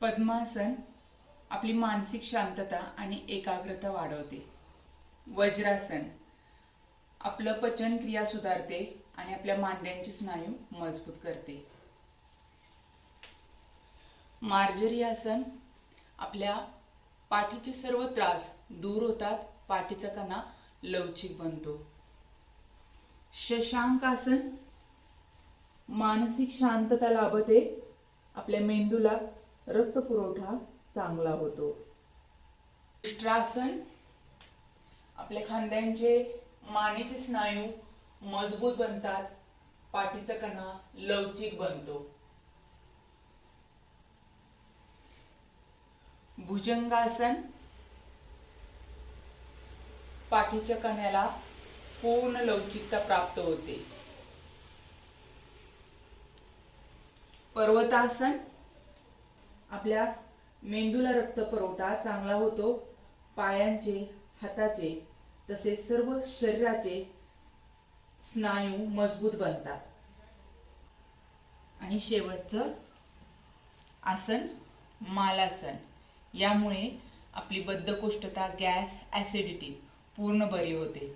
पद्मासन आपली मानसिक शांतता आणि एकाग्रता वाढवते. वज्रासन आपलं पचन क्रिया सुधारते आणि आपल्या मांड्यांचे स्नायू मजबूत करते. मार्जरी आसन आपल्या पाठीचे सर्व त्रास दूर होतात पाठीचा कणा लवचिक बनतो. शशांक आसन मानसिक शांतता लाभते आपल्या मेंदूला रक्तपुरवठा चांगला होतो. उष्ट्रासन आपल्या खांद्यांचे मानेचे स्नायू मजबूत बनतात पाठीचा कणा लवचिक बनतो. भुजंगासन पाठीच्या कण्याला पूर्ण लवचिकता प्राप्त होते. पर्वतासन आपल्या मेंदूला रक्त पुरवठा चांगला होतो पायांचे हाताचे तसेच सर्व शरीराचे स्नायू मजबूत बनतात. आणि शेवटचं आसन मालासन. यामुळे आपली बद्धकोष्ठता गॅस ऍसिडिटी पूर्ण बरी होते.